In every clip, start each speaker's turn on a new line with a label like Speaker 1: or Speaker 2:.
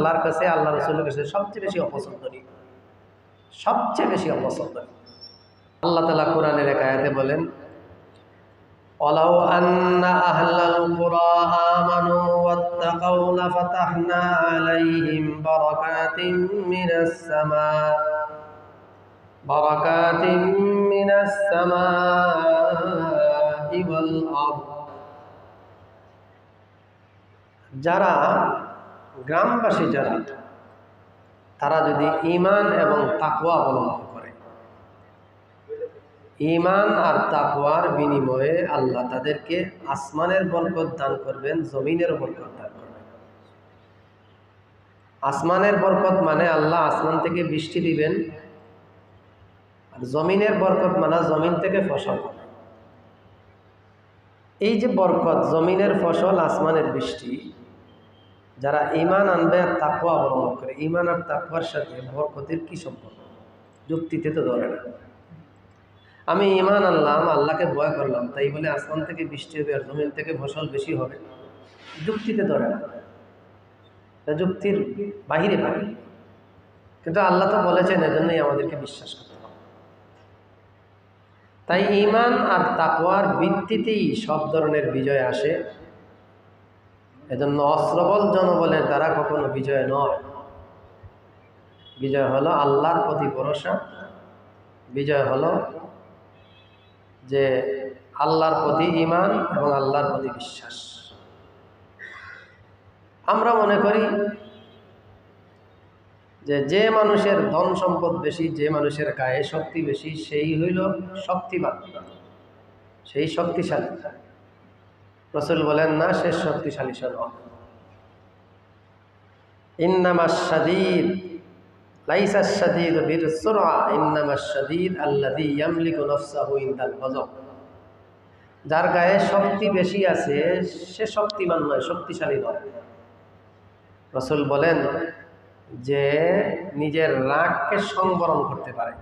Speaker 1: আল্লাহর কাছে আল্লাহ রসুলের কাছে সবচেয়ে বেশি অপছন্দনীয় সবচেয়ে বেশি অপছন্দনীয় আল্লাহ তালা কোরআনের এক আয়াতে বলেন ولو أن أهل القرى آمنوا واتقوا لفتحنا عليهم بركات من السماء بركات من السماء والأرض যারা গ্রামবাসী যারা, তারা যদি ইমান এবং তাকওয়া অবলম্বন করে। ইমান আর তাকওয়ার বিনিময়ে আল্লাহ তাদেরকে আসমানের বরকত দান করবেন, জমিনের বরকত দান করবেন। আসমানের বরকত মানে আল্লাহ আসমান থেকে বৃষ্টি দিবেন, আর জমিনের বরকত মানে জমিন থেকে ফসল এই যে বরকত, জমিনের ফসল, আসমানের বৃষ্টি যারা ইমান আনবে আর তাকুয়া অবলম্বন করে ইমান আর তাকুয়ার সাথে বরকতের কি সম্পর্ক? যুক্তিতে তো ধরে না। আমি ইমান আনলাম, আল্লাহকে ভয় করলাম, তাই বলে আসমান থেকে বৃষ্টি হবে আর জমিন থেকে ফসল বেশি হবে। যুক্তিতে ধরে না। যুক্তির বাহিরে পাবে কিন্তু আল্লাহ তো বলেছেন এজন্যই আমাদেরকে বিশ্বাস করতে হবে। তাই ইমান আর তাকওয়ার ভিত্তিতেই সব ধরনের বিজয় আসে। এজন্য অস্ত্রবল জনবলের দ্বারা কখনো বিজয় নয়। বিজয় হলো আল্লাহর প্রতি ভরসা। বিজয় হলো যে আল্লাহর প্রতি ইমান এবং আল্লাহর প্রতি বিশ্বাস। আমরা মনে করি যে যে মানুষের ধন সম্পদ বেশি, যে মানুষের গায়ে শক্তি বেশি, সেই হইল শক্তিমান। সেই শক্তিশালী। রসুল বলেন, না, সে শক্তিশালী ইন্নামাসাদিদ লাইসা সাদিদ বীর সুরা ইন্নামাসাদিদ আল্লাদি নফসাহু ইনদাল গজব যার গায়ে শক্তি বেশি আছে, সে শক্তিমান নয়, শক্তিশালী নয়। রসুল বলেন যে, নিজের রাগকে সংবরণ করতে পারে।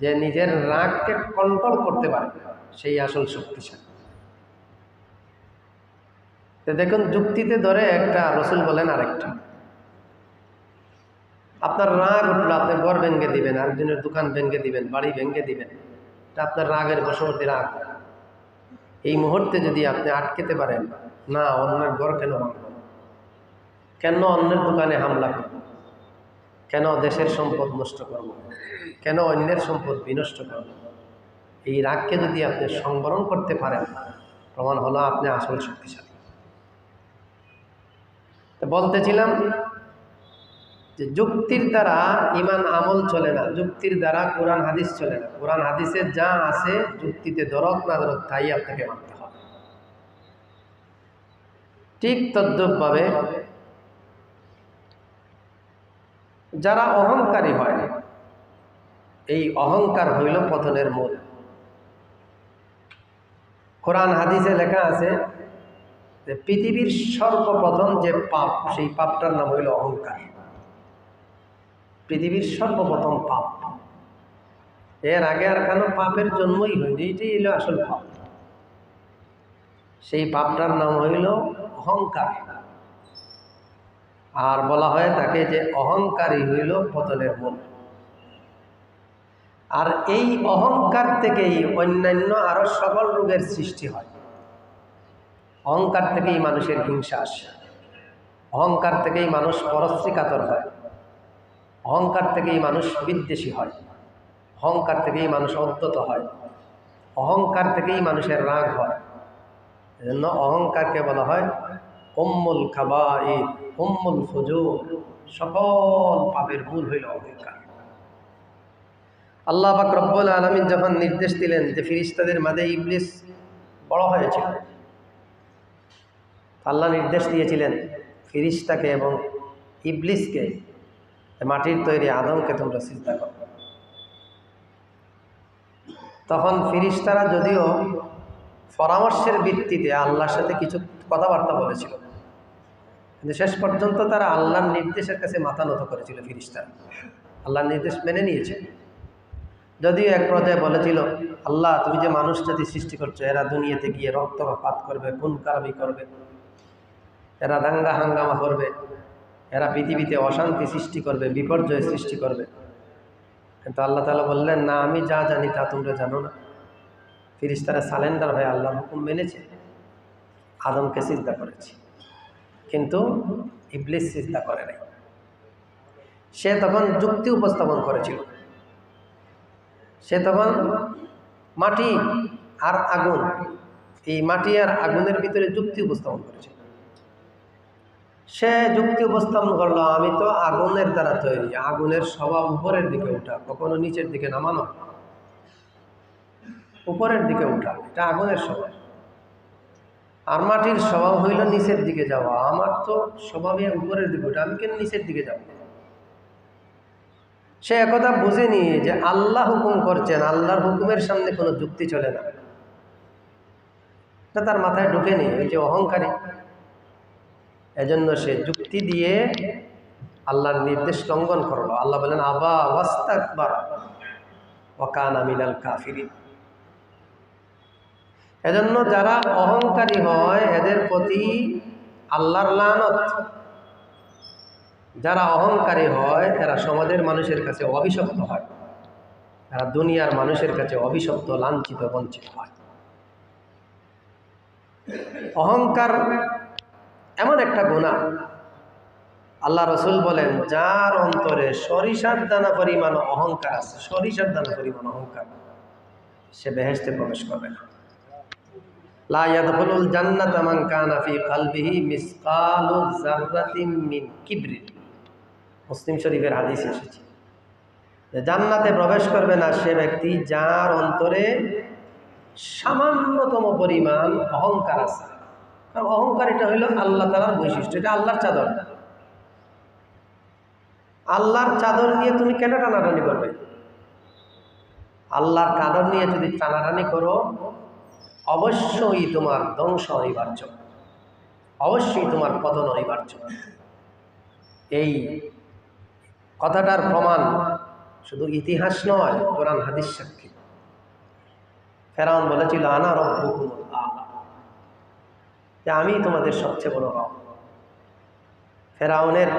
Speaker 1: যে নিজের রাগকে কন্ট্রোল করতে পারে, সেই আসল শক্তিশালী। তো দেখুন, যুক্তিতে ধরে একটা রসুল বলেন আরেকটা। আপনার রাগ উঠল, আপনি ঘর ভেঙে দিবেন, আরেকজনের দোকান ভেঙে দিবেন, বাড়ি ভেঙে দিবেন। এটা আপনার রাগের বশবর্তী রাগ। এই মুহূর্তে যদি আপনি আটকেতে পারেন, না, অন্যের ঘর কেন ভাঙব? কেন অন্যের দোকানে হামলা করব? কেন দেশের সম্পদ নষ্ট করব? কেন অন্যের সম্পদ বিনষ্ট করব? এই রাগকে যদি আপনি সংবরণ করতে পারেন, প্রমাণ হলো আপনি আসল শক্তিশালী। তো বলতেছিলাম যে যুক্তির দ্বারা ইমান আমল চলে না, যুক্তির দ্বারা কোরআন হাদিস চলে না। কোরআন হাদিসে যা আছে, যুক্তিতে দরক না দরক তাই আপনাকে মানতে হবে। ঠিক তদ্রুপভাবে যারা অহংকারী হয়, এই অহংকার হইল পতনের মূল। কোরআন হাদিসে লেখা আছে যে পৃথিবীর সর্বপ্রথম যে পাপ, সেই পাপটার নাম হইল অহংকার। পৃথিবীর সর্বপ্রথম পাপ। এর আগে আর কেন পাপের জন্মই হয়নি, এটাই হইল আসল পাপ। সেই পাপটার নাম হইল অহংকার। আর বলা হয় তাকে যে অহংকারই হইল পতনের মূল। আর এই অহংকার থেকেই অন্যান্য আরও সকল রোগের সৃষ্টি হয়। অহংকার থেকেই মানুষের হিংসা আসে। অহংকার থেকেই মানুষ পরশ্রী কাতর হয়। অহংকার থেকেই মানুষ বিদ্বেষী হয়। অহংকার থেকেই মানুষ অদ্যত হয়। অহংকার থেকেই মানুষের রাগ হয়। এজন্য অহংকারকে বলা হয় উম্মুল খাবাই উম্মুল ফজুর। সকল পাপের মূল হইল অহংকার। আল্লাহ পাক রব্বুল আলমিন যখন নির্দেশ দিলেন যে ফিরিস্তাদের মাঝে ইবলিস বড় হয়েছিল আল্লাহ নির্দেশ দিয়েছিলেন ফিরিস্তাকে এবং ইবলিসকে মাটির তৈরি আদমকে তোমরা চিন্তা করো। তখন ফিরিস্তারা যদিও পরামর্শের ভিত্তিতে আল্লাহর সাথে কিছু কথাবার্তা বলেছিল, কিন্তু শেষ পর্যন্ত তারা আল্লাহর নির্দেশের কাছে মাথা নত করেছিল ফিরিস্তারা। আল্লাহর নির্দেশ মেনে নিয়েছে। যদিও এক পর্যায়ে বলেছিল, আল্লাহ, তুমি যে মানুষ জাতি সৃষ্টি করছ, এরা দুনিয়াতে গিয়ে রক্তপাত করবে, খুন কারাবি করবে। এরা দাঙ্গা হাঙ্গামা করবে, এরা পৃথিবীতে অশান্তি সৃষ্টি করবে, বিপর্যয় সৃষ্টি করবে। কিন্তু আল্লাহ তালা বললেন, না, আমি যা জানি তা তোমরা জানো না। ফিরিস্তারা সালেন্ডার হয়ে আল্লাহর হুকুম মেনেছে, আদমকে চিন্তা করেছে। কিন্তু ইবলিস চিন্তা করে নাই। সে তখন যুক্তি উপস্থাপন করেছিল। সে তখন মাটি আর আগুন, এই মাটি আর আগুনের ভিতরে যুক্তি উপস্থাপন করেছে সে যুক্তি উপস্থাপন করল, আমি তো আগুনের দ্বারা তৈরি, আগুনের স্বভাব উপরের দিকে উঠা, কখনো নিচের দিকে নামানো। উপরের দিকে উঠা, এটা আগুনের স্বভাব। আর মাটির স্বভাব হইল নিচের দিকে যাওয়া, আমার তো স্বভাবে উপরের দিকে উঠা, আমি কেন নিচের দিকে যাব? সে একথা বুঝেনি যে আল্লাহ হুকুম করছেন, আল্লাহর হুকুমের সামনে কোনো যুক্তি চলে না। তার মাথায় ঢুকেনি, ওই যে অহংকারী। এজন্য সে যুক্তি দিয়ে আল্লাহর নির্দেশ লঙ্ঘন করল। আল্লাহ বলেন আবা ওয়াস্তাকবার ওয়াকানা মিনাল কাফিরিন। এজন্য যারা অহংকারী হয়, এদের প্রতি আল্লাহর লানত। যারা অহংকারী হয়, এরা সমাজের মানুষের কাছে অভিশপ্ত হয়। এরা দুনিয়ার মানুষের কাছে অভিশপ্ত, লাঞ্ছিত, বঞ্চিত হয়। অহংকার এমন একটা গুণা আল্লাহ রসুল বলেন, যার অন্তরে সরিষার দানা পরিমাণ অহংকার আছে, সরিষার দানা পরিমাণ অহংকার, সে বেহেস্তে প্রবেশ করবে না। মুসলিম শরীফের হাদিস এসেছে জান্নাতে প্রবেশ করবে না সে ব্যক্তি যার অন্তরে সামান্যতম পরিমাণ অহংকার আছে। অহংকার এটা হইল আল্লাহ তালার বৈশিষ্ট্য, এটা আল্লাহর চাদর। আল্লাহর চাদর নিয়ে তুমি কেন টানাটানি করবে? আল্লাহর চাদর নিয়ে যদি টানাটানি করো, অবশ্যই তোমার ধ্বংস অনিবার্য অবশ্যই তোমার পতন অনিবার্য এই কথাটার প্রমাণ শুধু ইতিহাস নয়, কোরআন হাদিস সাক্ষী। ফেরাউন বলেছিল, আনা রব্বুকুম আলা। যে আমি তোমাদের সবচেয়ে বড় রব। ফেরাউনের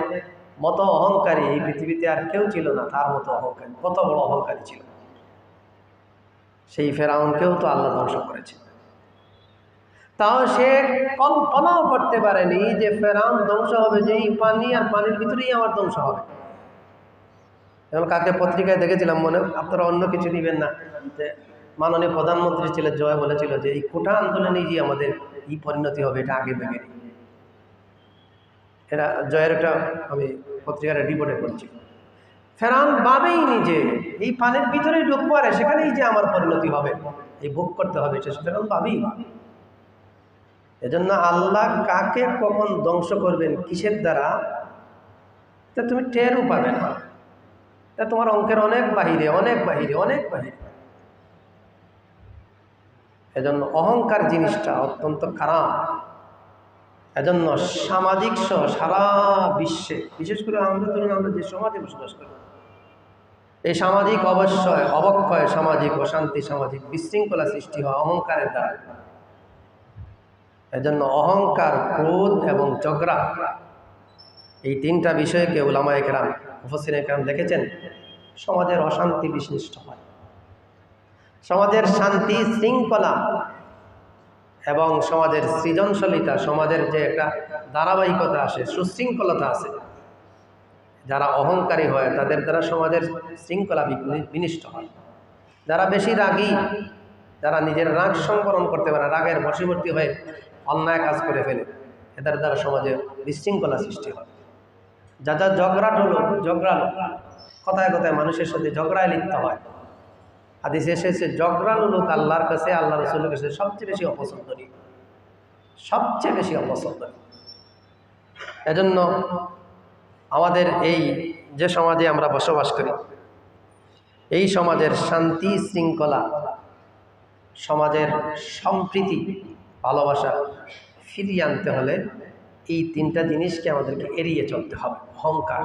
Speaker 1: মতো অহংকারী এই পৃথিবীতে আর কেউ ছিল না, তার মতো অহংকারী, কত বড় অহংকারী ছিল। সেই ফেরাউনকেও তো আল্লাহ ধ্বংস করেছে। তাও সে কল্পনাও করতে পারেনি যে ফেরাউন ধ্বংস হবে, যে এই পানি আর পানির ভিতরেই আমার ধ্বংস হবে। এবং কাকে পত্রিকায় দেখেছিলাম মনে, আপনারা অন্য কিছু নিবেন না। যে মাননীয় প্রধানমন্ত্রী ছিলেন, জয় বলেছিল যে এই কোটা আন্দোলনেই যে আমাদের এই পরিণতি হবে এটা আগে ভেবে। এটা জয়ের একটা আমি পত্রিকার রিপোর্টে করছি ফেরাউন ভাবেই নি যে এই পানের ভিতরেই ঢুকবো আর সেখানেই যে আমার পরিণতি হবে, এই ভোগ করতে হবে সে ফেরাউন ভাবেই এজন্য আল্লাহ কাকে কখন ধ্বংস করবেন কিসের দ্বারা তা তুমি টেরও পাবে না। তা তোমার অঙ্কের অনেক বাহিরে অনেক বাহিরে অনেক বাহিরে। এজন্য অহংকার জিনিসটা অত্যন্ত খারাপ। এজন্য সামাজিক সহ সারা বিশ্বে, বিশেষ করে আমাদের ধরুন আমরা যে সমাজে বসবাস করি, এই সামাজিক অবশ্যই অবক্ষয় সামাজিক, অশান্তি সামাজিক বিশৃঙ্খলা সৃষ্টি হয় অহংকারের দ্বারা। এজন্য অহংকার, ক্রোধ এবং ঝগড়া, এই তিনটা বিষয়কে ওলামা একরাম মুফসিন একরাম দেখেছেন? সমাজের অশান্তি বিশিষ্ট হয়। সমাজের শান্তি শৃঙ্খলা এবং সমাজের সৃজনশীলতা, সমাজের যে একটা ধারাবাহিকতা আসে সুশৃঙ্খলতা আছে, যারা অহংকারী হয়, তাদের দ্বারা সমাজের শৃঙ্খলা বিনিষ্ট হয়। যারা বেশি রাগী, যারা নিজের রাগ সংবরণ করতে পারে, রাগের বশীবর্তী হয়ে অন্যায় কাজ করে ফেলে, এদের দ্বারা সমাজে বিশৃঙ্খলা সৃষ্টি হয়। যা যা ঝগড়াট হলো ঝগড়ালো, কথায় কথায় মানুষের সাথে ঝগড়ায় লিপ্ত হয়। হাদিস এসেছে ঝগড়ালো লোক আল্লাহর কাছে, আল্লাহ রসুলের কাছে সবচেয়ে বেশি অপছন্দনীয়। সবচেয়ে বেশি অপছন্দনীয়। এজন্য আমাদের এই যে সমাজে আমরা বসবাস করি, এই সমাজের শান্তি শৃঙ্খলা, সমাজের সম্প্রীতি, ভালোবাসা ফিরিয়ে আনতে হলে এই তিনটা জিনিসকে আমাদেরকে এড়িয়ে চলতে হবে। অহংকার।